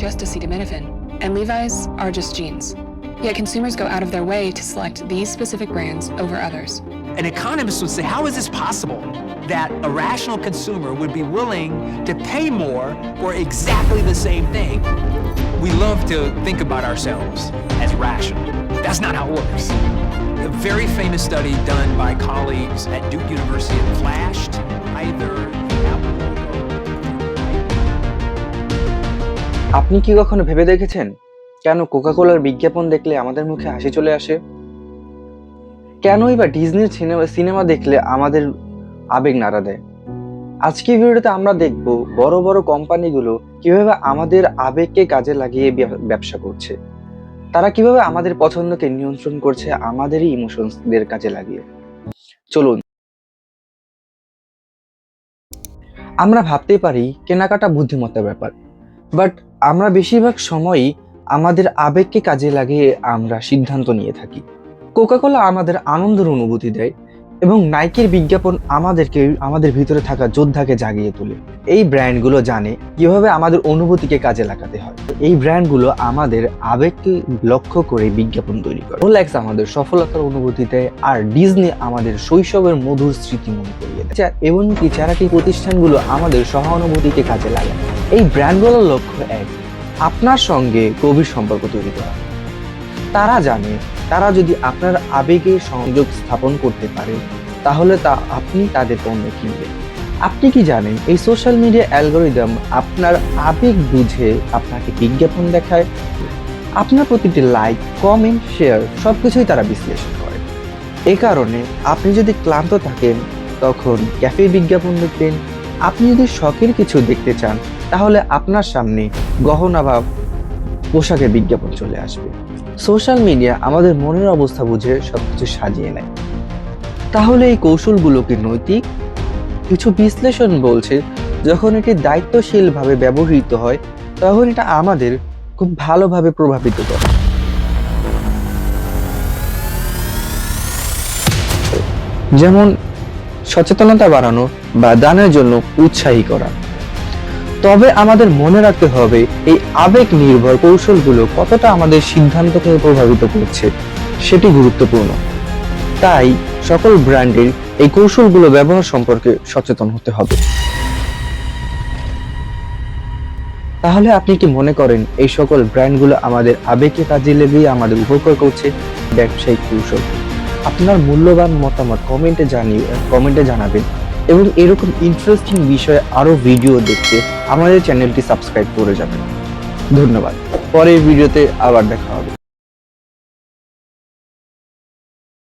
just acetaminophen, and Levi's are just jeans. Yet consumers go out of their way to select these specific brands over others. An economist would say, how is this possible that a rational consumer would be willing to pay more for exactly the same thing? We love to think about ourselves as rational. That's not how it works. A very famous study done by colleagues at Duke University flashed either আপনি কি কখনো ভেবে দেখেছেন? কেন Coca কোলার বিজ্ঞাপন দেখলে আমাদের মুখে হাসি চলে আসে? কেনই বা ডিজনির সিনেমা সিনেমা দেখলে আমাদের আবেগ নাড়া দেয়? আজকে ভিডিওতে আমরা দেখব বড় বড় কোম্পানিগুলো কীভাবে আমাদের আবেগকে কাজে লাগিয়ে ব্যবসা করছে। তারা কীভাবে আমাদের পছন্দকে নিয়ন্ত্রণ করছে, আমাদেরই ইমোশনসদের কাজে লাগিয়ে। চলুন। আমরা ভাবতে পারি কেনাকাটা বুদ্ধিমত্তার ব্যাপার। বাট আমরা বেশিরভাগ সময়ই আমাদের আবেগকে কাজে লাগিয়ে আমরা সিদ্ধান্ত নিয়ে থাকি। কোকাকোলা আমাদের আনন্দের অনুভূতি দেয়। এবং নাইকের বিজ্ঞাপন আমাদেরকে, আমাদের ভিতরে থাকা যোদ্ধাকে জাগিয়ে তোলে। এই ব্র্যান্ডগুলো জানে কীভাবে আমাদের অনুভূতিকে কাজে লাগাতে হয়। এই ব্র্যান্ডগুলো আমাদের আবেগকে লক্ষ্য করে বিজ্ঞাপন তৈরি করে। রোলেক্স আমাদের সফলতার অনুভূতি দেয় আর ডিজনি আমাদের শৈশবের মধুর স্মৃতি মনে করিয়ে দেয়। যা- এমনকি চ্যারিটি প্রতিষ্ঠানগুলো আমাদের সহানুভূতিকে কাজে লাগায়। এই ব্র্যান্ডগুলোর লক্ষ্য এক, আপনার সঙ্গে গভীর সম্পর্ক তৈরি করা। তারা জানে, তারা যদি আপনার আবেগে সংযোগ স্থাপন করতে পারে, তাহলে তা আপনি তাদের পণ্য কিনবেন আপনি কি জানেন, এই সোশ্যাল মিডিয়া অ্যালগোরিদম আপনার আবেগ বুঝে আপনাকে বিজ্ঞাপন দেখায়? আপনার প্রতিটি লাইক কমেন্ট শেয়ার সব কিছুই তারা বিশ্লেষণ করে। এ কারণে আপনি যদি ক্লান্ত থাকেন, তখন ক্যাফে বিজ্ঞাপন দেখবেন। আপনি যদি শখের কিছু দেখতে চান, তাহলে আপনার সামনে গহনা বা পোশাকের বিজ্ঞাপন চলে আসবে। সোশ্যাল মিডিয়া আমাদের মনের অবস্থা বুঝে সবকিছু সাজিয়ে নেয়। তাহলে এই কৌশলগুলোকে নৈতিক? কিছু বিশ্লেষণ বলছে, যখন এটি দায়িত্বশীলভাবে ব্যবহৃত হয়, তখন এটা আমাদের খুব ভালোভাবে প্রভাবিত করে। যেমন সচেতনতা বাড়ানো বা দানের জন্য উৎসাহী করা। তবে আমাদের মনে রাখতে হবে, এই আবেগ নির্ভর কৌশলগুলো কতটা আমাদের সিদ্ধান্তকে প্রভাবিত করছে, সেটি গুরুত্বপূর্ণ। তাই সকল ব্র্যান্ডের এই কৌশলগুলো ব্যবহার সম্পর্কে সচেতন হতে হবে। তাহলে আপনি কি মনে করেন, এই সকল ব্র্যান্ডগুলো আমাদের আবেগকে কাজে লেগে আমাদের উপকার করছে? ব্যবসায়িক কৌশল। আপনার মূল্যবান মতামত কমেন্টে জানিয়ে, কমেন্টে জানাবেন। এবং এরকম ইন্টারেস্টিং বিষয়ে আরও ভিডিও দেখতে আমাদের চ্যানেলটি সাবস্ক্রাইব করে যাবেন। ধন্যবাদ। পরের ভিডিওতে আবার দেখা হবে।